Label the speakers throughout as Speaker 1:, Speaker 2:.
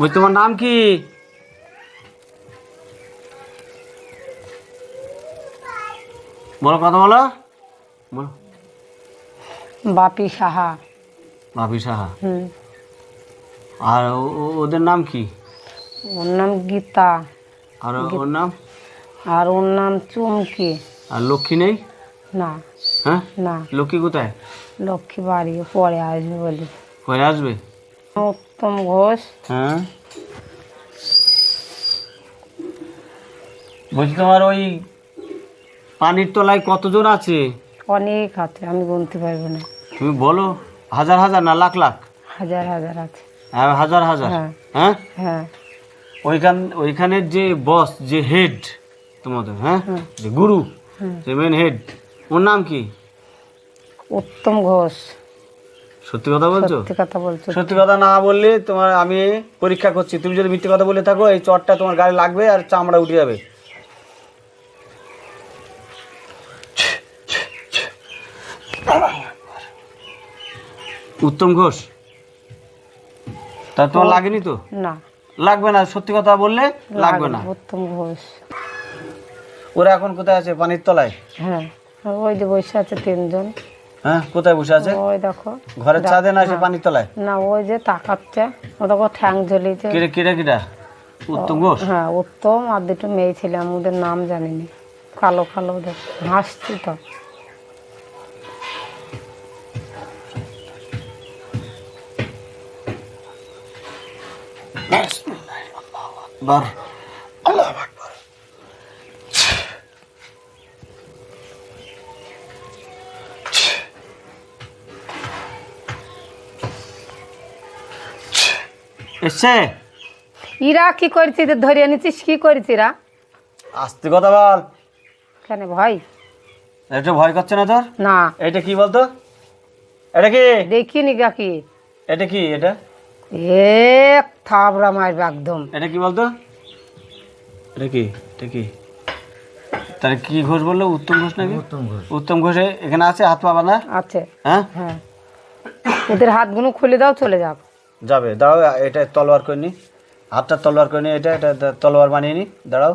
Speaker 1: বলছি তোমার নাম কি? বলো কথা বলো। বলো।
Speaker 2: বাপি সাহা।
Speaker 1: বাপি সাহা। আর ওদের নাম কি?
Speaker 2: ওর নাম গীতা।
Speaker 1: আর ওর নাম?
Speaker 2: আর ওর নাম চুমকি।
Speaker 1: আর লক্ষ্মী নেই?
Speaker 2: না।
Speaker 1: হ্যাঁ?
Speaker 2: না।
Speaker 1: লক্ষ্মী কোথায়?
Speaker 2: লক্ষ্মী বাড়ি পরে আসবে বলি।
Speaker 1: পরে আসবে?
Speaker 2: উত্তম ঘোষ
Speaker 1: হ্যাঁ বলছি তোমার ওই পানির তলায় কতজন আছে?
Speaker 2: অনেক আছে আমি গুনতে পারব না।
Speaker 1: তুমি বলো হাজার হাজার না লাখ লাখ?
Speaker 2: হাজার হাজার আছে।
Speaker 1: হ্যাঁ হাজার হাজার।
Speaker 2: হ্যাঁ।
Speaker 1: হ্যাঁ?
Speaker 2: হ্যাঁ।
Speaker 1: ওইখান ওইখানের যে বস যে হেড তোমাদের হ্যাঁ?
Speaker 2: হুম।
Speaker 1: যে গুরু
Speaker 2: হুম।
Speaker 1: যে মেন হেড ওর নাম কি?
Speaker 2: উত্তম ঘোষ।
Speaker 1: সত্যি কথা বলছো?
Speaker 2: সত্যি কথা বলছো
Speaker 1: সত্যি কথা না বললে তোমার আমি পরীক্ষা করছি। তুমি যদি মিথ্যে কথা বলে থাকো এই চটটা তোমার গায়ে লাগবে আর চামড়া উঠে যাবে। উত্তম ঘোষ তা তোমার লাগেনি তো?
Speaker 2: না।
Speaker 1: লাগবে না সত্যি কথা বললে লাগবে না।
Speaker 2: উত্তম ঘোষ।
Speaker 1: ওরা এখন কোথায় আছে? পানির তলায়?
Speaker 2: হ্যাঁ ওই যে বসে আছে তিনজন।
Speaker 1: হ্যাঁ কোথায় বসে আছে?
Speaker 2: ওই দেখো।
Speaker 1: ঘরের ছাদে না সে পানির তলায়।
Speaker 2: না ওই যে তাকাচ্ছে ও দেখো ঠ্যাং
Speaker 1: কিরে কিরা কিরা? উত্তম ঘোষ?
Speaker 2: হ্যাঁ উত্তম আর দুটো মেয়ে ছিল আমি ওদের নাম জানিনি। কালো কালো ওদের। হাসছি তো।
Speaker 1: বার এসছে
Speaker 2: ইরা কি করেছি? এদের ধরিয়ে নিচ্ছিস কি করেছি রা
Speaker 1: আস্তে কথা বল।
Speaker 2: কেন ভাই
Speaker 1: এটা ভয় করছে না তোর?
Speaker 2: না।
Speaker 1: এটা কি বলতো? এটা কি?
Speaker 2: দেখিনি কাকি
Speaker 1: এটা কি এটা?
Speaker 2: এক থাবড়া মারবে একদম।
Speaker 1: এটা কি বলতো? এটা কি? এটা কি? তাহলে কি ঘোষ বলল? উত্তম ঘোষ নাকি? উত্তম ঘোষ। উত্তম ঘোষে এখানে আছে হাত পা বাঁধা?
Speaker 2: আছে।
Speaker 1: হ্যাঁ?
Speaker 2: হ্যাঁ। ওদের হাতগুলো খুলে দাও চলে যাও
Speaker 1: যাবে। দাঁড়াও এটা তলোয়ার করে নি। হাতটা তলোয়ার করে নি এটা এটা তলোয়ার বানিয়ে নি। দাঁড়াও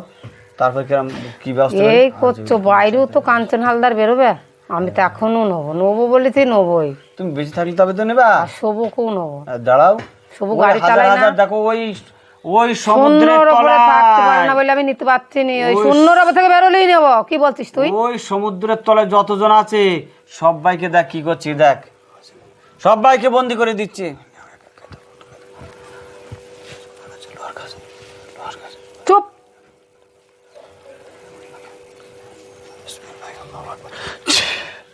Speaker 1: তারপর কিরম কি ব্যবস্থা
Speaker 2: এই করছ বাইরেও তো কাঞ্চন হালদার বেরোবে। আমি তো এখনও নেব। নেব বলেছি নেবোই।
Speaker 1: তুমি বেঁচে থাকলে তবে তো নেবা।
Speaker 2: আর সবুকেও নেব।
Speaker 1: দাঁড়াও।
Speaker 2: সবু গাড়ি চালায় না।
Speaker 1: দেখো ওই ওই সমুদ্রের
Speaker 2: ওপরে থাকতে পারে না
Speaker 1: তলায়
Speaker 2: বলে আমি নিতে পারছি নি। ওই শূন্যর ওপর থেকে বেরোলেই নেব। কি বলছিস তুই?
Speaker 1: ওই সমুদ্রের তলায় যতজন আছে সবাইকে দেখ কি করছি দেখ। সবাইকে বন্দি করে দিচ্ছে।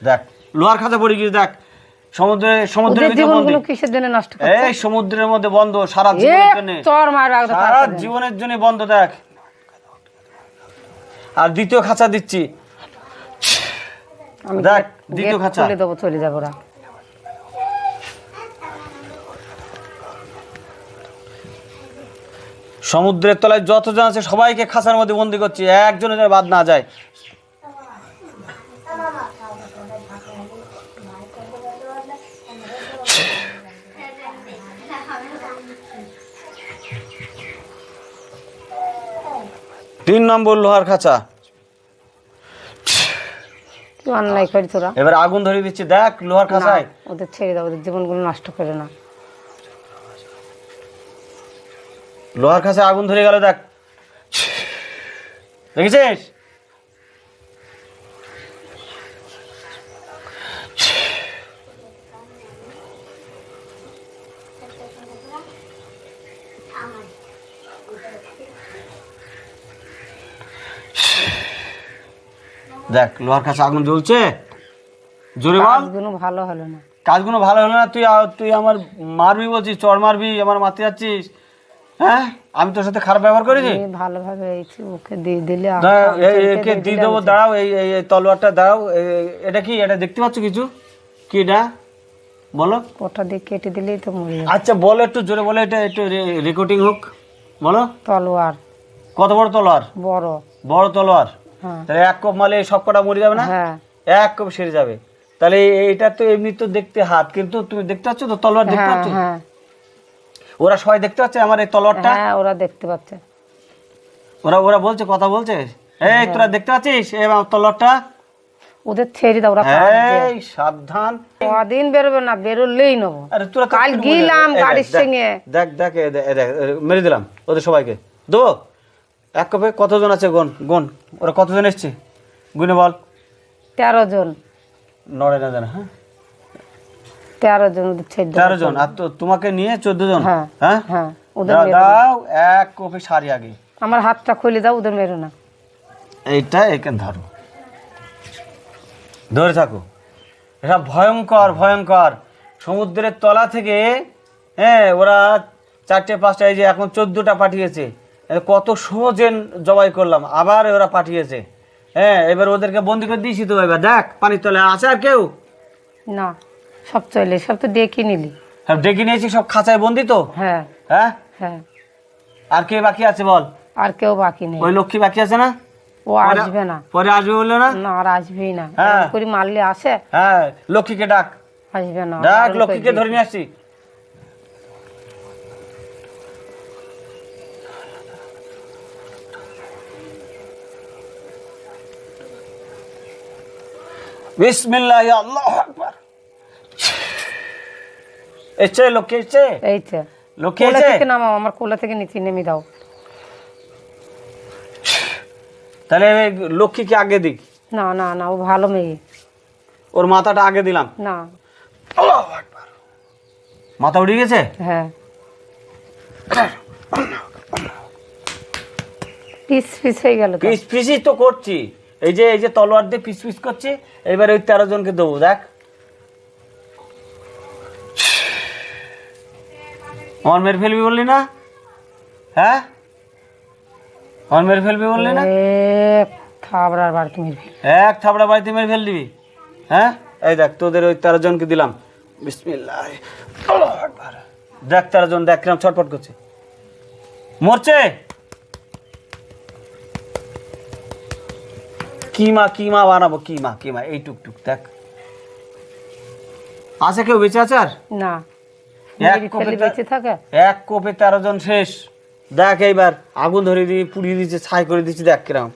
Speaker 1: দেখ লোহার খাঁচা পড়ে গিয়ে দেখ। সমুদ্রে সমুদ্রের
Speaker 2: ওদের
Speaker 1: ভিতরে
Speaker 2: জীবনগুলো কিসের জন্য নষ্ট করছে?
Speaker 1: এই সমুদ্রের মধ্যে বন্ধ সারা জীবনের জন্য।
Speaker 2: মারবে একদম
Speaker 1: সারা জীবনের জন্য বন্ধ দেখ। আর দ্বিতীয় খাঁচা দিচ্ছি। দেখ, দ্বিতীয় খাঁচা।
Speaker 2: দেবো চলে যাব ওরা
Speaker 1: সমুদ্রের তলায় যতজন আছে সবাইকে খাঁচার মধ্যে বন্দি করছি। একজনের বাদ না যায়। তিন নম্বর লোহার খাঁচা।
Speaker 2: কি অন্যায় করি তোরা।
Speaker 1: এবার আগুন ধরিয়ে দিচ্ছি দেখ লোহার খাঁচায়।
Speaker 2: ওদের ছেড়ে দাও ওদের জীবনগুলো নষ্ট করে না
Speaker 1: লোহার খাঁচায় আগুন ধরে গেল দেখ। দেখেছিস দেখ লোহার কাছে আগুন জ্বলছে। জোরে বল।
Speaker 2: কাজগুলো ভালো হলো না।
Speaker 1: কাজগুলো ভালো হলো না তুই তুই আমার মারবি বলছিস চড় মারবি আমার মারতে যাচ্ছিস। হ্যাঁ? আমি তোর সাথে খারাপ ব্যবহার করেছি?
Speaker 2: ভালোভাবে ওকে দিয়ে দিলে
Speaker 1: একে দিয়ে দেবো দাঁড়াও এই এই তলোয়ারটা এই- এটা কি এটা দেখতে পাচ্ছ কিছু? কি এটা? বলো।
Speaker 2: ওটা দিয়ে কেটে দিলেই তো মরে
Speaker 1: আচ্ছা বলো একটু জোরে বলো এটা একটু রেকর্ডিং হোক। বলো।
Speaker 2: তলোয়ার।
Speaker 1: কত বড় তলোয়ার?
Speaker 2: বড়।
Speaker 1: বড় তলোয়ার। তাহলে এক কোপ মালে সব কটা মরে যাবে না?
Speaker 2: হ্যাঁ।
Speaker 1: এক কোপ সেরে যাবে। তাহলে এটা তো এমনি তো দেখতে হাত কিন্তু তুমি দেখতে পাচ্ছ তো তলোয়ার দেখতে
Speaker 2: হ্যাঁ
Speaker 1: পাচ্ছ?
Speaker 2: হ্যাঁ।
Speaker 1: ওরা সবাই দেখতে পাচ্ছে আমার এই তলোয়ারটা?
Speaker 2: হ্যাঁ ওরা দেখতে পাচ্ছে।
Speaker 1: ওরা ওরা বলছে কথা বলছে? এই তোরা দেখতে পাচ্ছিস এই আমার তলোয়ারটা?
Speaker 2: ওদের ছেড়ে দাও ওরা
Speaker 1: এই সাবধান।
Speaker 2: কদিন বেরোবে না বেরোলেই নেব।
Speaker 1: আরে তোরা
Speaker 2: কাল গিলাম গাড়ির
Speaker 1: দেখ, দেখ,
Speaker 2: সঙ্গে
Speaker 1: দেখ দেখ মেরে দিলাম ওদের সবাইকে। দেবো? এক কপে কতজন আছে গোন? গোন ওরা কতজন এসছে? গুনে বল।
Speaker 2: তেরো জন।
Speaker 1: নড়ে না জানা হ্যাঁ?
Speaker 2: তেরো জন।
Speaker 1: তেরো জন আর তো তোমাকে নিয়ে চোদ্দ জন?
Speaker 2: হ্যাঁ
Speaker 1: হ্যাঁ?
Speaker 2: হ্যাঁ
Speaker 1: দাও, এক কপি সারি আগে।
Speaker 2: আমার হাতটা খুলে দাও ওদের মেরো না।
Speaker 1: এইটা এখানে ধরো। ধরে থাকো। এটা ভয়ঙ্কর ভয়ঙ্কর। সমুদ্রের তলা থেকে হ্যাঁ ওরা চারটে পাঁচটা এই যে এখন চোদ্দোটা পাঠিয়েছে। কত সহজেন জবাই করলাম। আবার ওরা পাঠিয়েছে। হ্যাঁ এবার ওদেরকে বন্দি করে দিয়েছি তো এবার। দেখ পানির তলে আছে আর কেউ?
Speaker 2: না সব চলে সব তো ডেকে নিলি।
Speaker 1: সব ডেকে নিয়েছি সব খাঁচায় বন্দি তো?
Speaker 2: হ্যাঁ।
Speaker 1: হ্যাঁ?
Speaker 2: হ্যাঁ।
Speaker 1: আর কে বাকি আছে বল?
Speaker 2: আর কেউ বাকি নেই।
Speaker 1: ওই লক্ষ্মী বাকি আছে না?
Speaker 2: ও আসবে না।
Speaker 1: পরে আসবে বলল না?
Speaker 2: না আর আসবেই না।
Speaker 1: হ্যাঁ।
Speaker 2: করে মারলে আসে?
Speaker 1: হ্যাঁ লক্ষ্মীকে ডাক।
Speaker 2: আসবে না।
Speaker 1: ডাক লক্ষ্মীকে ধরে নিয়ে আসছি। বিসমিল্লাহ আল্লাহ আকবার। এসছে লক্ষ্মী এসছে?
Speaker 2: এই তো
Speaker 1: লক্ষ্মী
Speaker 2: কোলে
Speaker 1: এসছে?
Speaker 2: থেকে নামাও আমার কোলে থেকে নিচে নেমে দাও
Speaker 1: তাহলে লক্ষ্মীকে আগে দিক?
Speaker 2: না না না ও ভালো মেয়ে।
Speaker 1: ওর মাথাটা আগে দিলাম।
Speaker 2: না।
Speaker 1: আল্লাহু আকবার। মাথা উঠে গেছে?
Speaker 2: হ্যাঁ। পিস পিস হয়ে গেল।
Speaker 1: পিস পিসই তো করছি। এই যে এই যে তলোয়ার দিয়ে পিস পিস করছি এবার ওই তেরো জনকে দেবো দেখ। আমার মেরে ফেলবি বললি না? হ্যাঁ? আমার মেরে ফেলবি বললি না?
Speaker 2: এক থাবড়ার বার তুমি
Speaker 1: এক থাপড়া বাড়িতে মেরে ফেল দিবি হ্যাঁ? এই দেখ তোদের ওই তেরো জনকে দিলাম। বিসমিল্লাহ। দেখ তেরো জন দেখ কিরম ছটপট করছে। মরছে? কিমা কিমা বানাবো কিমা কিমা এই টুক টুক দেখ। আছে কেউ বেঁচে আছে আর?
Speaker 2: না।
Speaker 1: এক কোপে
Speaker 2: বেঁচে থাকে।
Speaker 1: এক কোপে তেরো জন শেষ। দেখ এইবার আগুন ধরে দিয়ে পুড়িয়ে দিচ্ছে ছাই করে দিচ্ছে দেখ কিরম।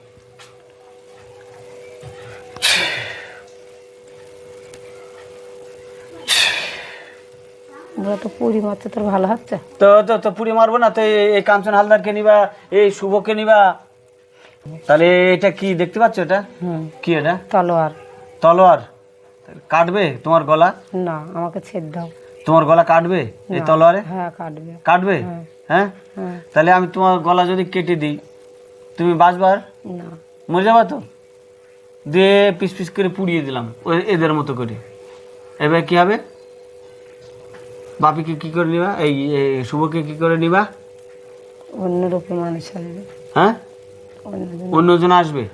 Speaker 2: তো পুরি মারতে তোর ভালো হচ্ছে
Speaker 1: তো তো পুড়ি মারবো না তো এই- এই কাঞ্চন হালদারকে নিবা এই শুভকে নিবা তাহলে এটা কি দেখতে পাচ্ছ এটা?
Speaker 2: হুম।
Speaker 1: কি এটা?
Speaker 2: তলোয়ার।
Speaker 1: তলোয়ার। কাটবে তোমার গলা?
Speaker 2: না আমাকে ছেদ দাও।
Speaker 1: তোমার গলা কাটবে? এই তলোয়ারে?
Speaker 2: হ্যাঁ কাটবে।
Speaker 1: কাটবে?
Speaker 2: হ্যাঁ।
Speaker 1: হ্যাঁ? তাহলে আমি তোমার গলা যদি কেটে দিই তুমি বাঁচবার
Speaker 2: না।
Speaker 1: মরে যাবা তো? দিয়ে পিস পিস করে পুড়িয়ে দিলাম এদের মতো করে। এবার কি হবে? বাপিকে কি করে নিবা? এই শুভকে কি করে নিবা?
Speaker 2: অন্য রূপে মানুষ
Speaker 1: হ্যাঁ?
Speaker 2: অন্যজন
Speaker 1: আসবে?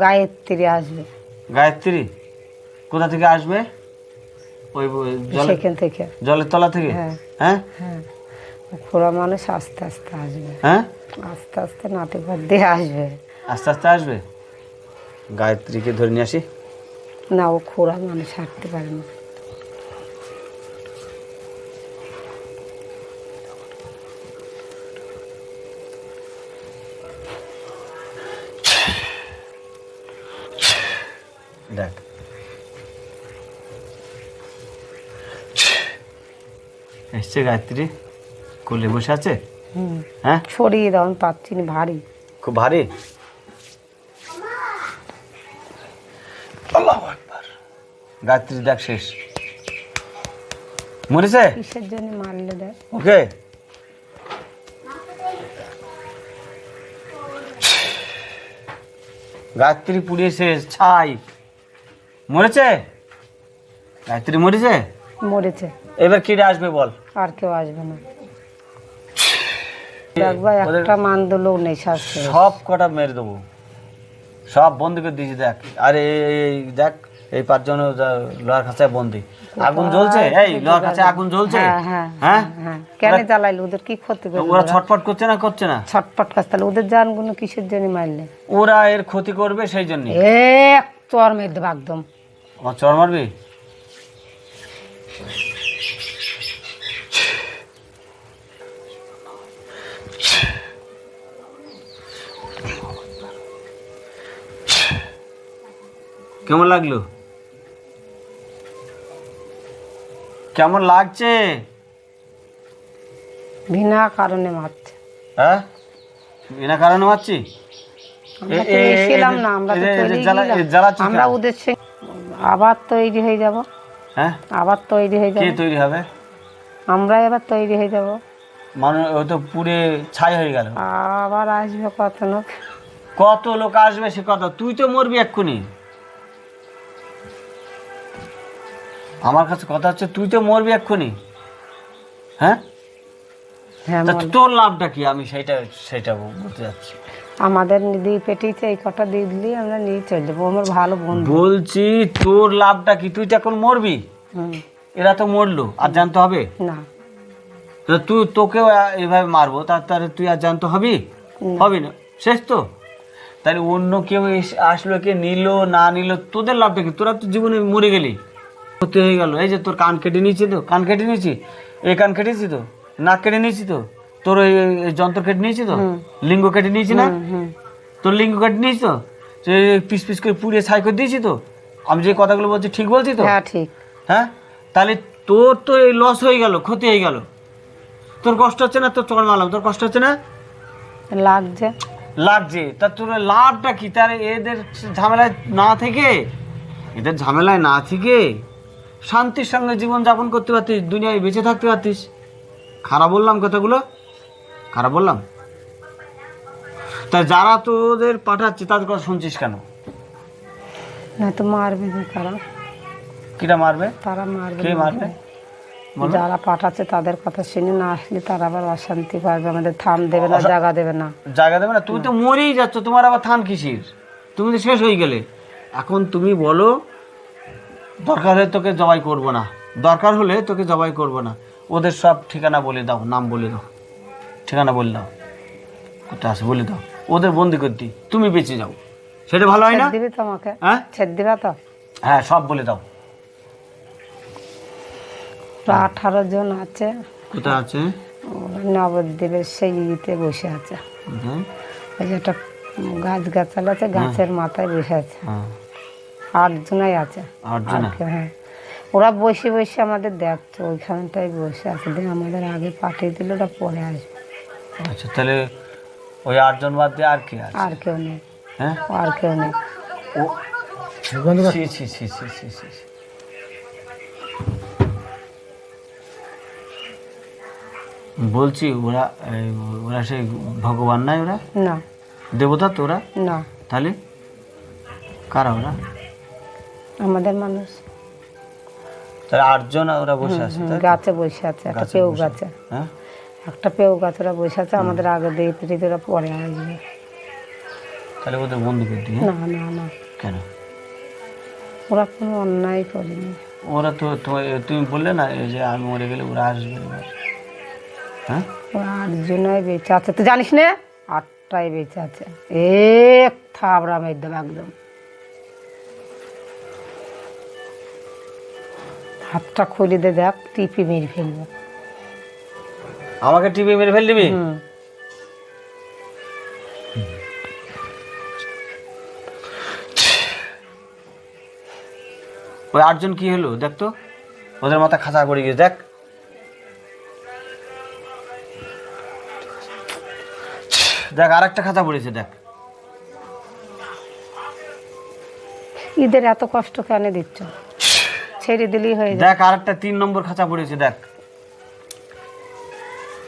Speaker 2: গায়ত্রী আসবে।
Speaker 1: গায়ত্রী? কোথা থেকে আসবে? ওই
Speaker 2: সেখান থেকে।
Speaker 1: জলের তলা থেকে?
Speaker 2: হ্যাঁ।
Speaker 1: হ্যাঁ?
Speaker 2: হ্যাঁ। খোড়া মানুষ আস্তে আস্তে আসবে।
Speaker 1: হ্যাঁ?
Speaker 2: আস্তে আস্তে পর দিয়ে আসবে।
Speaker 1: আস্তে আস্তে আসবে? গায়ত্রীকে ধরে নিয়ে আসি।
Speaker 2: না ও খোড়া মানুষ হাঁটতে পারে না।
Speaker 1: এসছে গায়ত্রী কোলে বসে আছে? হ্যাঁ?
Speaker 2: ছড়িয়ে দাও আমি পাচ্ছি না ভারী।
Speaker 1: খুব ভারী? আল্লাহু আকবার। গায়ত্রী দেখ শেষ। মরেছে?
Speaker 2: কিসের জন্য মারলে দেয়
Speaker 1: ওকে। গায়ত্রী পুড়িয়ে শেষ ছাই। মরেছে? গায়ত্রী মরেছে?
Speaker 2: মরেছে।
Speaker 1: এবার কিরে আসবে বল।
Speaker 2: আর কেউ আসবে না। দেখবা একটা মান্দ লোক নেই শাস্তি
Speaker 1: সব কটা মেরে দেবো। সব বন্দি করে দিয়েছি দেখ। আরে এই- দেখ এই পাঁচজন লোহার খাঁচায় বন্দি। আগুন জ্বলছে? এই লোহার কাছে আগুন জ্বলছে?
Speaker 2: হ্যাঁ হ্যাঁ
Speaker 1: হ্যাঁ?
Speaker 2: হ্যাঁ কেন জ্বালাইলো? ওদের কি ক্ষতি
Speaker 1: তো
Speaker 2: করল
Speaker 1: ওরা ছটফট করছে না করছে না?
Speaker 2: ছটপট কাজ তাহলে ওদের জানগুলো কিসের জন্য মারলে?
Speaker 1: ওরা এর ক্ষতি করবে সেই জন্য।
Speaker 2: এক চর মেরে দেবো একদম।
Speaker 1: আমার চর মারবি? কেমন লাগল? কেমন লাগছে?
Speaker 2: বিনা কারণে মারছে
Speaker 1: হ্যাঁ? বিনা কারণে মারছি
Speaker 2: আমরা না তো ওদের আবার তৈরি হয়ে যাব।
Speaker 1: হ্যাঁ?
Speaker 2: আবার তৈরি হয়ে
Speaker 1: কে
Speaker 2: যাব।
Speaker 1: তৈরি হবে?
Speaker 2: আমরা এবার তৈরি হয়ে যাব।
Speaker 1: মানুষ ও তো পুড়ে ছাই হয়ে গেল।
Speaker 2: আবার আসবে কত লোক?
Speaker 1: কত লোক আসবে সে কথা তুই তো মরবি এক্ষুনি। আমার কাছে কথা হচ্ছে তুই তো মরবি এক্ষুনি। হ্যাঁ?
Speaker 2: হ্যাঁ
Speaker 1: তোর লাভটা কি? আমি সেটা সেটা বলতে যাচ্ছি।
Speaker 2: আমাদের দিয়ে পেটিতে এই কটা দিয়ে দিলি আমরা নিয়ে চলে যাব আমার ভালো বন্ধু।
Speaker 1: বলছি তোর লাভটা কি? তুই তো এখন মরবি? এরা তো মরলো আর জানতে হবে?
Speaker 2: না।
Speaker 1: তা তুই তোকেও এভাবে মারবো। তার তাহলে তুই আর জানতে হবি? হবি না। শেষ তো? তাহলে অন্য কেউ আসলো কে নিল না নিল তোদের লাভটা কি? তোরা তো জীবনে মরে গেলি। ক্ষতি হয়ে গেল। এই যে তোর কান কেটে নিয়েছি তো? কান কেটে নিয়েছি? এই কান কেটেছি তো? নাক কেটে নিয়েছি তো? তোর ওই যন্ত্র কেটে নিয়েছি তো? লিঙ্গ কেটে নিয়েছি না? তোর লিঙ্গ কেটে নিয়েছি তো? পিস পিস করে পুড়িয়ে ছাই করে দিয়েছি তো? আমি যে কথাগুলো বলছি ঠিক বলছি তো?
Speaker 2: হ্যাঁ ঠিক।
Speaker 1: হ্যাঁ? তাহলে তোর তো এই লস হয়ে গেল ক্ষতি হয়ে গেল। তোর কষ্ট হচ্ছে না তোর চল মারলাম তোর কষ্ট হচ্ছে না?
Speaker 2: লাগছে।
Speaker 1: লাগছে। তা তোর লাভটা কি? তার এদের ঝামেলায় না থেকে? এদের ঝামেলায় না থেকে? শান্তির সঙ্গে জীবন যাপন করতে পারতিস দুনিয়ায় বেঁচে থাকতে পারতিস। খারাপ বললাম কথাগুলো? খারাপ বললাম? তা যারা তোদের পাঠাচ্ছে তাদের কথা শুনছিস কেন?
Speaker 2: না তো মারবে
Speaker 1: কিরা। মারবে?
Speaker 2: তারা মারবে
Speaker 1: কে মারবে।
Speaker 2: যারা পাঠাচ্ছে তাদের কথা শুনে না আসলে তারা আবার অশান্তি পাবে আমাদের থাম দেবে না জায়গা দেবে না।
Speaker 1: জায়গা দেবে না? তুমি তো মরেই যাচ্ছ তোমার আবার থান কিসির? তুমি তো শেষ হয়ে গেলে। এখন তুমি বলো দরকার হলে তোকে জবাই করব না। দরকার হলে তোকে জবাই করব না। ওদের সব ঠিকানা বলে দাও নাম বলে দাও। ঠিকানা বলে দাও। কোথায় আছে বলে দাও। ওদের বন্দি করে দিই। তুমি বেঁচে যাও। সেটা ভালো হয় না?
Speaker 2: দিবি তো
Speaker 1: হ্যাঁ?
Speaker 2: ছেদ দিবা তো?
Speaker 1: হ্যাঁ সব বলে দাও।
Speaker 2: আঠারো জন আছে।
Speaker 1: কোথায় আছে?
Speaker 2: ওরা নবদ্বীপের সেই ইতে বসে আছে। ওই যে একটা গাছ গাছাল আছে গাছের মাথায় বসে আছে।
Speaker 1: হ্যাঁ।
Speaker 2: আট জনাই আছে। হ্যাঁ। ওরা বসে বসে আমাদের দেখছে ওইখানটায় বসে আছে। দিয়ে আমাদের আগে পাঠিয়ে দিল ওরা পরে আসবে।
Speaker 1: আচ্ছা তাহলে ওই আটজন বাদ দিয়ে আর কে আছে?
Speaker 2: আর কেউ নেই।
Speaker 1: হ্যাঁ?
Speaker 2: আর কেউ নেই।
Speaker 1: ও ছি ছি ছি ছি ছি। বলছি ওরা ওরা সেই ভগবান নাই ওরা?
Speaker 2: না।
Speaker 1: দেবতা তো ওরা?
Speaker 2: না।
Speaker 1: তাহলে? কারা ওরা?
Speaker 2: আমাদের মানুষ।
Speaker 1: তাহলে আটজন ওরা বসে আছে?
Speaker 2: গাছে বসে আছে একটা পেউ। গাছে।
Speaker 1: হ্যাঁ?
Speaker 2: একটা পেউ গাছ ওরা বসে আছে আমাদের আগে দিয়ে পিঠিতে ওরা পরে আসবে।
Speaker 1: তাহলে ওদের বন্ধু করে
Speaker 2: না না না।
Speaker 1: কেন?
Speaker 2: ওরা কোনো অন্যায় করেনি।
Speaker 1: ওরা তো তুমি বললে না যে আমি মরে গেলে ওরা আসবে। হ্যাঁ?
Speaker 2: ওরা আটজনাই বেঁচে আছে। তুই জানিস না? আটটাই বেঁচে আছে। এক থাবড়া মেয়ে দেবে একদম। হাতটা খুলে দে দেখ টিপি মেরে ফেলবে।
Speaker 1: আমাকে টিভি মেরে ফেল দিবি
Speaker 2: হুম।
Speaker 1: ওই আটজন কি হলো? দেখ তো। ওদের মাথা খাঁচা করে গিয়ে দেখ। দেখ আর একটা খাঁচা পড়েছে দেখ।
Speaker 2: ঈদের এত কষ্ট কেন দিচ্ছ? ছেড়ে দিলেই হয়ে যায়।
Speaker 1: দেখ আর একটা তিন নম্বর খাঁচা পড়েছে দেখ।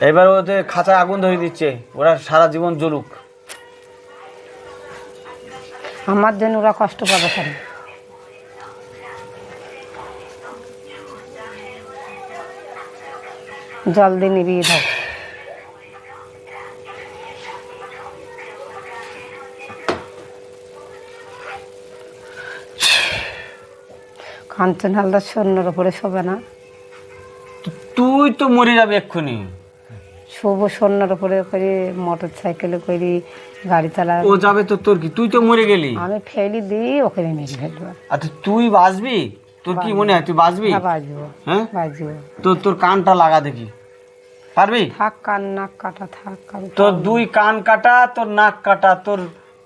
Speaker 1: এবার ওদের খাঁচা আগুন ধরে দিচ্ছে ওরা সারা জীবন জ্বলুক।
Speaker 2: আমার জন্য ওরা কষ্ট পাবে কেন? জল দিয়ে নিবিয়ে দাও। কাঞ্চন হালদার সৈন্যর ওপরে শোবে না।
Speaker 1: তুই তো মরে যাবে এক্ষুনি।
Speaker 2: শুভ সৈন্যর ওপরে করে মোটর সাইকেলে করে গাড়ি চালা।
Speaker 1: ও যাবে তো তোর কি? তুই তো মরে গেলি।
Speaker 2: আমি ফেলি দিই ওকে মেরে ফেলব।
Speaker 1: আচ্ছা তুই বাঁচবি? তোর কি মনে হয় তুই বাঁচবি?
Speaker 2: হ্যাঁ বাজবো
Speaker 1: হ্যাঁ?
Speaker 2: বাজবো
Speaker 1: তোর তোর কানটা লাগা দেখি। পারবি?
Speaker 2: থাক কান নাক কাটা থাক
Speaker 1: তোর দুই কান কাটা তোর নাক কাটা তোর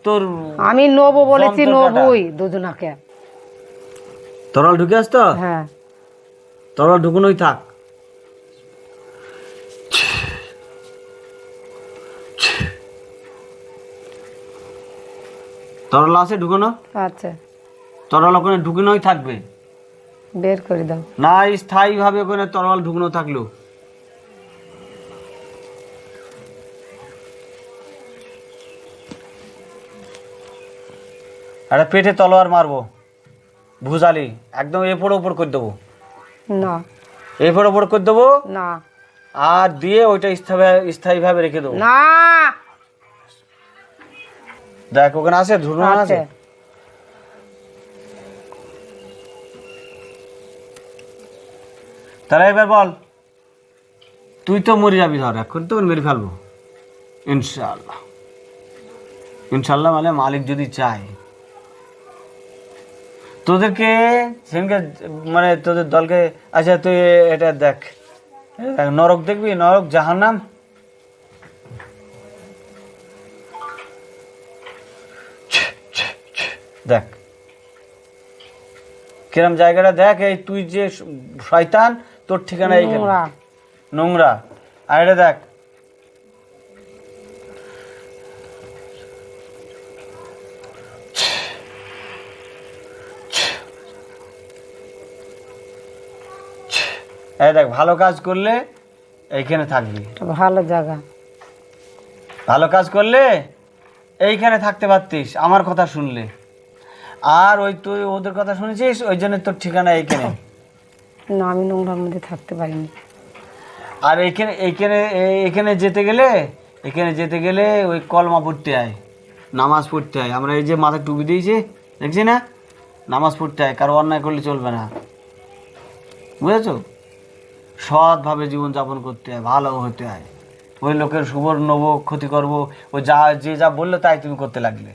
Speaker 1: তোর
Speaker 2: আমি নেব বলেছি। নেবই দুজনাকে।
Speaker 1: তরল ঢুকে আস তো
Speaker 2: হ্যাঁ।
Speaker 1: তরল ঢুকুনোই থাক। তরল আছে ঢুকানো?
Speaker 2: আচ্ছা
Speaker 1: তরল ওখানে ঢুকানোই থাকবে।
Speaker 2: বের করে দাও।
Speaker 1: না স্থায়ীভাবে ওখানে তরল ঢুকনো থাকল। একটা পেটে তলোয়ার মারবো। ভুজালি একদম এপর ওপর করে দেবো।
Speaker 2: না।
Speaker 1: এপর ওপর করে দেবো?
Speaker 2: না।
Speaker 1: আর দিয়ে ওইটা স্থায়ী স্থায়ীভাবে রেখে দেবো।
Speaker 2: না।
Speaker 1: দেখ ওখানে আছে ধুনো আছে।
Speaker 2: আছে।
Speaker 1: তাহলে এবার বল তুই তো মরে যাবি ধর এখন তো মেরে ফেলব। ইনশাল্লাহ ইনশাল্লাহ মানে মালিক যদি চায়। তোদেরকে সেদিনকে মানে তোদের দলকে আচ্ছা তুই এটা দেখ। নরক দেখবি? নরক জাহান্নাম। দেখ। কিরম জায়গাটা দেখ এই তুই যে শয়তান তোর ঠিকানা এইখানে।
Speaker 2: নোংরা।
Speaker 1: নোংরা। আর এটা দেখ এই দেখ ভালো কাজ করলে এইখানে থাকবি।
Speaker 2: ভালো জায়গা।
Speaker 1: ভালো কাজ করলে এইখানে থাকতে পারতিস আমার কথা শুনলে। আর ওই তুই ওদের কথা শুনেছিস? ওই জন্য তোর ঠিকানা এইখানে।
Speaker 2: না আমি নোংরার মধ্যে থাকতে পারিনি।
Speaker 1: আর এইখানে এইখানে এখানে যেতে গেলে এখানে যেতে গেলে ওই কলমা পড়তে হয় নামাজ পড়তে হয়। আমরা এই যে মাথায় টুপি দিয়েছি দেখছি না? নামাজ পড়তে হয় কারও অন্যায় করলে চলবে না। বুঝেছ? সৎভাবে জীবনযাপন করতে হয় ভালো হতে হয়। ওই লোকের সুবর নেব ক্ষতি করব ও যা যে যা বলল তাই তুমি করতে লাগলে।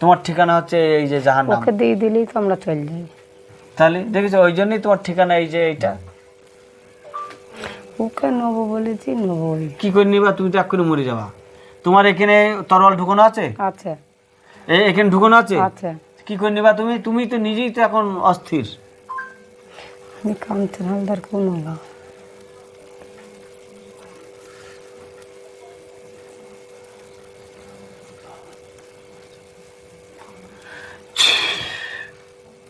Speaker 1: তোমার ঠিকানা হচ্ছে এই যে জাহান
Speaker 2: ওকে দিয়ে দিলেই তো আমরা চলে যাই।
Speaker 1: তাহলে দেখেছ ওই জন্যই তোমার ঠিকানা এই যে এইটা।
Speaker 2: ওকে নেব বলেছি নেবই।
Speaker 1: কি করে নিবা? তুমি তো এক্ষুনি মরে যাবা। তোমার এখানে তরল ঢুকানো আছে?
Speaker 2: আচ্ছা
Speaker 1: এ- এখানে ঢুকানো আছে?
Speaker 2: আচ্ছা
Speaker 1: কি করে নিবা তুমি? তুমি তো নিজেই তো এখন অস্থির।
Speaker 2: আমি কামতে হালদার কেউ নেব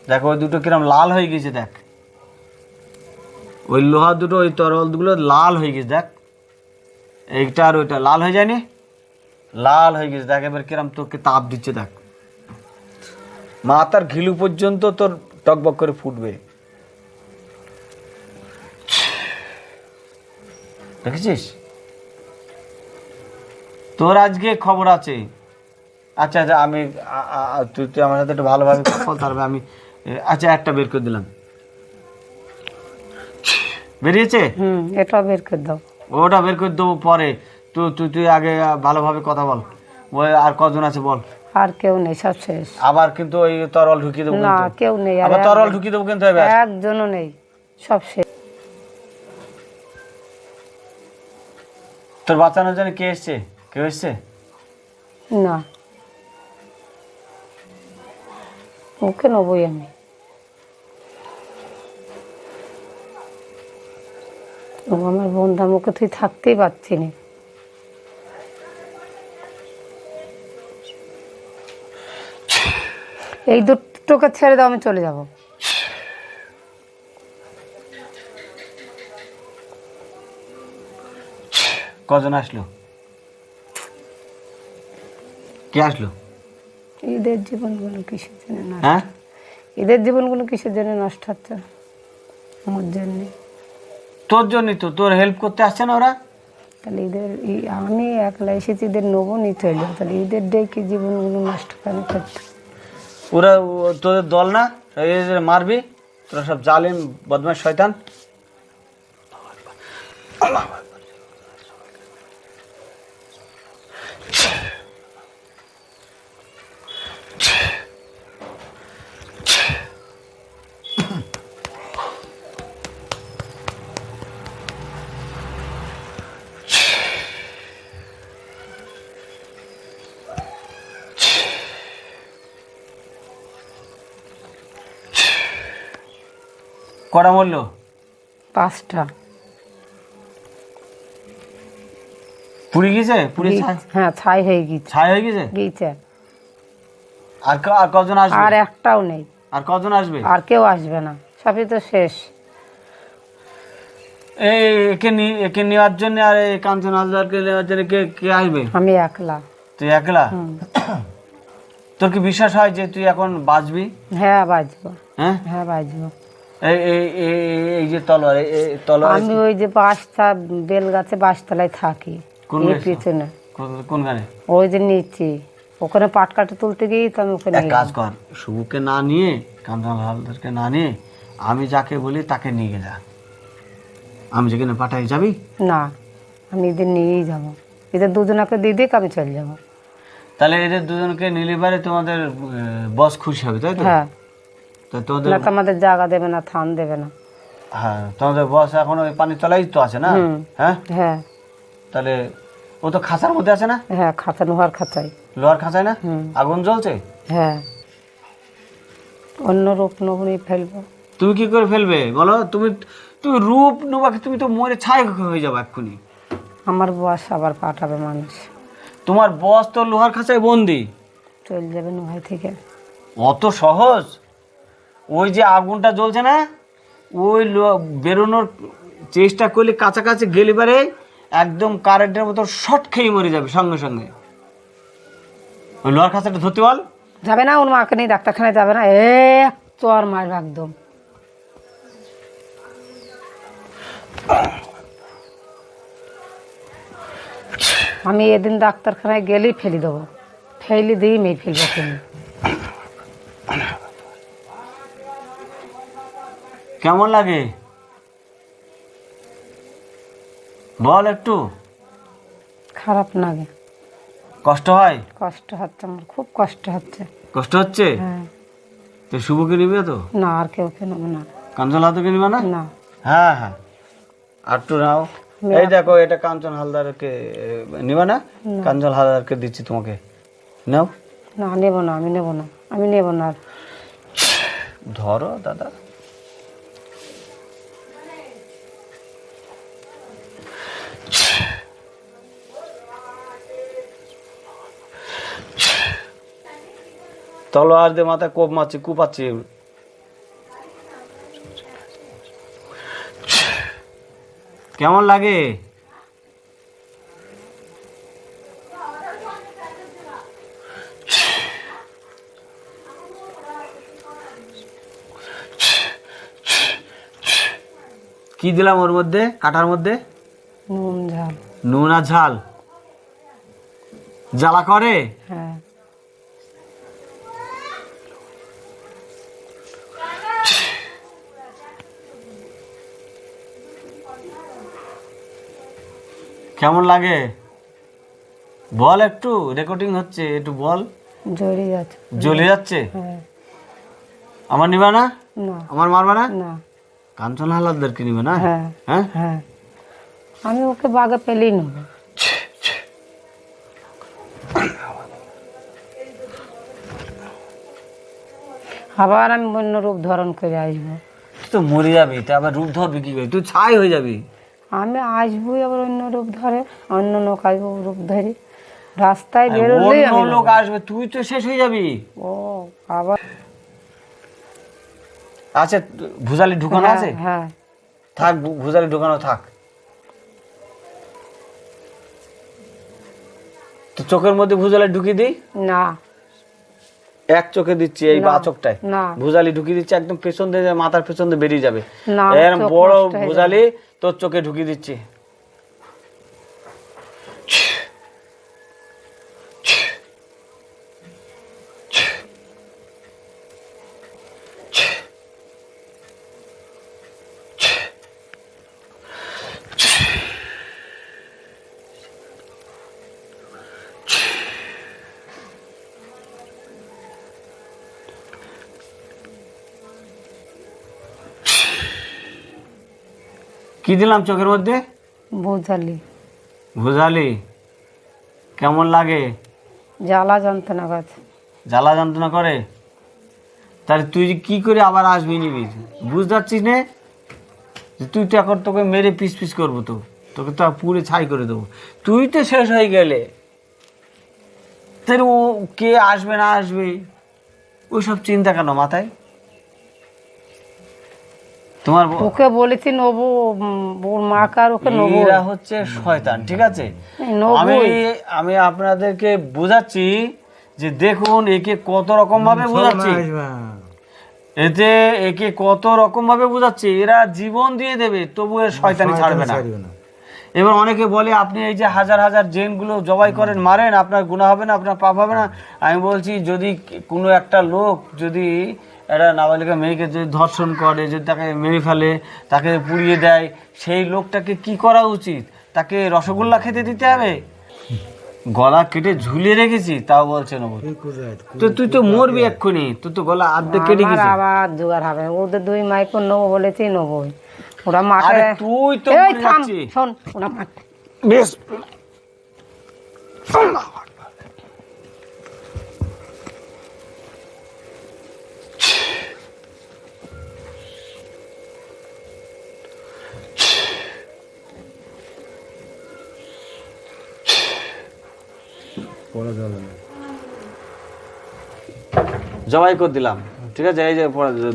Speaker 1: দেখো, ওই দুটো কিরম লাল হয়ে গেছে, দেখ। ওই লোহা দুটো, ওই তরল তরলগুলো লাল হয়ে গেছে, দেখ। এইটা আর ওইটা, লাল হয়ে যায়নি? লাল হয়ে গেছে, দেখ, এবার কিরম তোকে তাপ দিচ্ছে, দেখ। মাথার ঘিলু পর্যন্ত তোর টকবক করে ফুটবে। দেখেছিস? তোর আজকে খবর আছে। আচ্ছা আচ্ছা আমি তুই তুই আমার সাথে একটু ভালোভাবে তারপরে আমি আচ্ছা একটা বের করে দিলাম। বেরিয়েছে?
Speaker 2: হুম এটা বের করে দাও।
Speaker 1: ওটা বের করে দেবো পরে। তুই তুই তুই আগে ভালোভাবে কথা বল। ওই আর কজন আছে বল।
Speaker 2: আর কেউ নেই সব শেষ।
Speaker 1: আবার কিন্তু ওই তরল ঢুকিয়ে দেবো
Speaker 2: না কেউ নেই
Speaker 1: আবার তরল ঢুকিয়ে দেবো কিন্তু এবার।
Speaker 2: একজনও নেই সব শেষ।
Speaker 1: তোর বাঁচানোর জন্য কে এসছে? কেউ এসছে?
Speaker 2: না। ওকে নেবই আমি। ও আমার বন্ধু মুখে তুই থাকতেই পারছি না। এই দুটোকে ছেড়ে দাও আমি চলে যাব।
Speaker 1: কজন আসলো? কে আসলো?
Speaker 2: ঈদের জীবনগুলো কিসের জন্য নষ্ট?
Speaker 1: হ্যাঁ?
Speaker 2: ঈদের জীবনগুলো কিসের জন্য নষ্ট হচ্ছে? আমার জন্য।
Speaker 1: তোর জন্যই তো তোর হেল্প করতে আসছে না ওরা?
Speaker 2: তাহলে ঈদের আমি একলা এসেছি ঈদের নেব নিতে চলে তাহলে ঈদের ডে কি জীবনগুলো নষ্ট কেন করতে
Speaker 1: ওরা ও- তোদের দল না? এদের মারবি তোরা সব জালিম বদমাশ শয়তান। কটা মরলো
Speaker 2: পাঁচটা।
Speaker 1: পুড়ে গেছে পুড়ে ছাই?
Speaker 2: হ্যাঁ ছাই হয়ে গেছে
Speaker 1: ছাই হয়ে গেছে
Speaker 2: গিয়েছে।
Speaker 1: আর আর কজন আসবে?
Speaker 2: আর একটাও নেই।
Speaker 1: আর কজন আসবে?
Speaker 2: আর কেউ আসবে না। সবই তো শেষ।
Speaker 1: এই একে নি- একে নেওয়ার জন্য আর এই কাঞ্চন হালদারকে নেওয়ার জন্য কে কে আসবে?
Speaker 2: আমি একলা।
Speaker 1: তুই একলা। তোর কি বিশ্বাস হয় যে তুই এখন বাঁচবি
Speaker 2: হ্যাঁ বাজবো।
Speaker 1: হ্যাঁ?
Speaker 2: হ্যাঁ বাজবো।
Speaker 1: এই যে তলোয়ার তলোয়ার
Speaker 2: আমি ওই যে বাসটা বেল গাছে বাসতলায় থাকি
Speaker 1: কোন
Speaker 2: পিছনে।
Speaker 1: কোন- গানে?
Speaker 2: ওই যে নিচে ওখানে পাট কাটে তুলতে গিয়ে তো আমি ওখানে
Speaker 1: এক কাজ কর শুভকে না নিয়ে হালদারকে না নিয়ে আমি যাকে বলি তাকে নিয়ে যা। আমি যেখানে পাঠাই যাবি?
Speaker 2: না আমি এদের নিয়েই যাব। এদের দুজনাকে দিয়ে দিক আমি চলে যাব।
Speaker 1: তাহলে এদের দুজনকে নিলে পারে তোমাদের বস খুশি হবে তাই তো?
Speaker 2: হ্যাঁ।
Speaker 1: তা তোমাদের
Speaker 2: না তো আমাদের জায়গা দেবে না থান দেবে না।
Speaker 1: হ্যাঁ তোমাদের বস এখন ওই পানির তলাই তো আছে না? হ্যাঁ?
Speaker 2: হ্যাঁ।
Speaker 1: তাহলে ও তো খাঁচার মধ্যে আছে না?
Speaker 2: হ্যাঁ খাতা নোহার খাতায়
Speaker 1: লোহার খাঁচায় না? আগুন জ্বলছে?
Speaker 2: হ্যাঁ। অন্য রূপ নবনী ফেলব।
Speaker 1: তুমি কি করে ফেলবে? বলো তুমি তুমি রূপ নোবাকে তুমি তো মরে ছাই হয়ে যাবে এক্ষুনি।
Speaker 2: আমার বয়স আবার পাঠাবে মানুষ।
Speaker 1: তোমার বস তো লোহার খাঁচায় বন্দি।
Speaker 2: চলে যাবে নোহাই থেকে।
Speaker 1: অত সহজ? ওই যে আগুনটা জ্বলছে না, ওই বেরোনোর চেষ্টা করলে কাছাকাছি গেলে পারে একদম কারেন্টের মতো শর্ট খেয়ে মরে যাবে সঙ্গে সঙ্গে। ওই লোহার খাঁচাটা ধরতে বল।
Speaker 2: যাবে না, ওর মাকে নিয়ে ডাক্তারখানায় যাবে না এক চর মারবে একদম। আমি এদিন ডাক্তারখানায় গেলেই ফেলি দেবো। ফেলি দিয়েই মেয়ে ফেলব
Speaker 1: কেমন লাগে? বল একটু।
Speaker 2: খারাপ লাগে।
Speaker 1: কষ্ট হয়?
Speaker 2: কষ্ট হচ্ছে আমার খুব কষ্ট হচ্ছে।
Speaker 1: কষ্ট হচ্ছে?
Speaker 2: হ্যাঁ।
Speaker 1: তো শুভকে নিবে তো?
Speaker 2: না আর কেউ কেন না।
Speaker 1: কাঞ্চন হালদারকে নিবে না?
Speaker 2: না।
Speaker 1: হ্যাঁ হ্যাঁ। আর একটু নাও। এই দেখো এটা কাঞ্চন হালদারকে নিবে না। কাঞ্চন হালদারকে দিচ্ছি তোমাকে। নাও।
Speaker 2: না নেব না আমি নেব না। আমি নেব না আর।
Speaker 1: ধরো দাদা। তলোয়ার দিয়ে মাথায় কোপ মারছি কুপাচ্ছি কেমন লাগে? কি দিলাম ওর মধ্যে? কাটার মধ্যে?
Speaker 2: নুন ঝাল।
Speaker 1: নুন আর ঝাল। জ্বালা করে?
Speaker 2: হ্যাঁ।
Speaker 1: কেমন লাগে? বল একটু রেকর্ডিং হচ্ছে একটু বল।
Speaker 2: জড়িয়ে যাচ্ছে।
Speaker 1: জ্বলে যাচ্ছে?
Speaker 2: হ্যাঁ।
Speaker 1: আমার নিবা না? আমার মারবা না?
Speaker 2: না।
Speaker 1: কাঞ্চন হালাদারকে নিবে না?
Speaker 2: হ্যাঁ।
Speaker 1: হ্যাঁ?
Speaker 2: হ্যাঁ। আমি ওকে বাগে পেলেই নেব। আবার আমি অন্য রূপ ধারণ করে আসব।
Speaker 1: তুই তো মরে যাবি তা আবার রূপ ধরবি কি করে? তুই ছাই হয়ে যাবি।
Speaker 2: আমি আসবোই আবার অন্য রূপ ধরে অন্য লোক আসব রূপ ধরে। রাস্তায় বেরোলেই
Speaker 1: অন্য লোক আসবে তুই তো শেষ হয়ে যাবি।
Speaker 2: ও আবার
Speaker 1: আচ্ছা ভুজালি ঢুকানো
Speaker 2: হ্যাঁ,
Speaker 1: আছে?
Speaker 2: হ্যাঁ।
Speaker 1: থাক ভুজালি ঢুকানো থাক। তো চোখের মধ্যে ভুজালি ঢুকিয়ে দিই?
Speaker 2: না।
Speaker 1: এক চোখে দিচ্ছি এই বা চোখটায়
Speaker 2: না।
Speaker 1: ভুজালি ঢুকিয়ে দিচ্ছি একদম পেছন দিয়ে মাথার পেছন দিয়ে বেরিয়ে যাবে।
Speaker 2: চোখ
Speaker 1: বড় ভুজালি তোর চোখে ঢুকিয়ে দিচ্ছি। কি দিলাম চোখের মধ্যে?
Speaker 2: বোঝালি
Speaker 1: ভুজালি। কেমন লাগে?
Speaker 2: জ্বালা যন্ত্রণা গাছে
Speaker 1: জ্বালা যন্ত্রণা করে? তাহলে তুই যে কি করে আবার আসবি নিবি? বুঝতে পারছিস নে? যে তুই তো এখন তোকে মেরে পিস পিস করব তো। তোকে তো পুরে ছাই করে দেবো। তুই তো শেষ হয়ে গেলে। তাহলে ও কে আসবে না আসবে? ওইসব চিন্তা কেন মাথায়? তোমার
Speaker 2: ওকে বলেছি নেব ওর মাকে আর ওকে নেব
Speaker 1: এরা হচ্ছে শয়তান ঠিক আছে? আমি আমি আপনাদেরকে বোঝাচ্ছি যে দেখুন একে কত রকম ভাবে বোঝাচ্ছি। এতে একে কত রকম ভাবে বোঝাচ্ছি এরা জীবন দিয়ে দেবে তবু এর শয়তানি ছাড়বে না। এবার অনেকে বলে আপনি এই যে হাজার হাজার জেনগুলো জবাই করেন মারেন আপনার গুণা হবে না আপনার পাপ হবে না। আমি বলছি যদি কোনো একটা লোক যদি একটা নাবালিকা মেয়েকে যদি ধর্ষণ করে যদি তাকে মেরে ফেলে তাকে পুড়িয়ে দেয় সেই লোকটাকে কি করা উচিত? তাকে রসগোল্লা খেতে দিতে হবে? গলা কেটে ঝুলিয়ে রেখেছি তাও বলছেন ও তো তুই তো মরবি এক্ষুনি তুই তো গলা আর্ধেক কেটে গেছিস
Speaker 2: আবার জোগাড় হবে। না। ওদের দুই মাইকে নেব বলেছি নেবোই ওরা মাকে
Speaker 1: তুই তো
Speaker 2: এই থাম, শোন ওরা মাকে
Speaker 1: বেশ। জবাই করে দিলাম। ঠিক আছে এই যে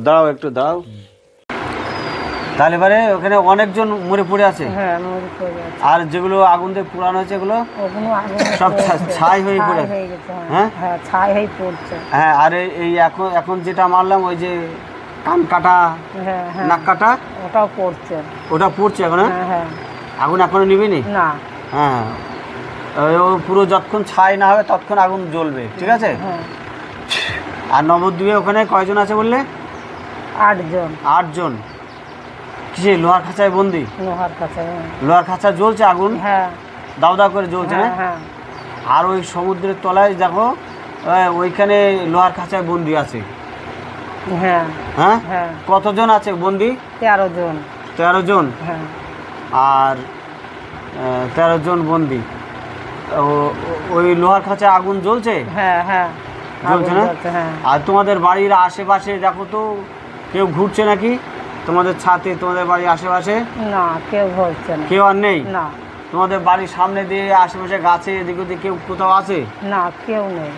Speaker 1: দাঁড়াও একটু দাঁড়াও। তাহলে এবারে ওখানে অনেকজন মরে পড়ে আছে।
Speaker 2: হ্যাঁ মরে পড়ে গেছে
Speaker 1: আর যেগুলো আগুন দিয়ে পুরানো হয়েছে এগুলো? সব ছাই হয়ে পড়ে
Speaker 2: হ্যাঁ। হ্যাঁ?
Speaker 1: হ্যাঁ?
Speaker 2: ছাই হয়ে পড়ছে।
Speaker 1: হ্যাঁ আর এই- এখন এখন যেটা মারলাম ওই যে কান কাটা
Speaker 2: হ্যাঁ হ্যাঁ।
Speaker 1: নাক কাটা
Speaker 2: ওটাও পড়ছে।
Speaker 1: ওটা পড়ছে এখন? হ্যাঁ? আগুন এখনও নিবিনি?
Speaker 2: না।
Speaker 1: হ্যাঁ। ও পুরো যতক্ষণ ছাই না হবে ততক্ষণ আগুন জ্বলবে ঠিক আছে?
Speaker 2: হ্যাঁ।
Speaker 1: আর নবদ্বীপে ওখানে কয়জন আছে বললে?
Speaker 2: আটজন।
Speaker 1: আটজন। কিসে লোহার খাঁচায় বন্দি?
Speaker 2: লোহার কাছে হ্যাঁ।
Speaker 1: লোহার খাঁচা জ্বলছে আগুন?
Speaker 2: হ্যাঁ।
Speaker 1: দাও দাও করে জ্বলছে না
Speaker 2: হ্যাঁ? হ্যাঁ।
Speaker 1: আর ওই সমুদ্রের তলায় দেখো ওইখানে লোহার খাঁচায় বন্দি আছে।
Speaker 2: হ্যাঁ।
Speaker 1: হ্যাঁ? কতজন আছে বন্দি?
Speaker 2: তেরো জন
Speaker 1: তেরো জন
Speaker 2: হ্যাঁ।
Speaker 1: আর তেরো জন বন্দি। ওই লোহার খাঁচায় আগুন জ্বলছে?
Speaker 2: হ্যাঁ হ্যাঁ।
Speaker 1: জ্বলছে না?
Speaker 2: হ্যাঁ।
Speaker 1: আর তোমাদের বাড়ির আশেপাশে দেখো তো কেউ ঘুরছে নাকি? তোমাদের ছাতে তোমাদের বাড়ির আশেপাশে?
Speaker 2: না কেউ ঘুরছে না।
Speaker 1: কেউ আর নেই?
Speaker 2: না।
Speaker 1: তোমাদের বাড়ির সামনে দিয়ে আশেপাশে গাছে এদিক ওদিক কেউ কোথাও আছে?
Speaker 2: না কেউ নেই।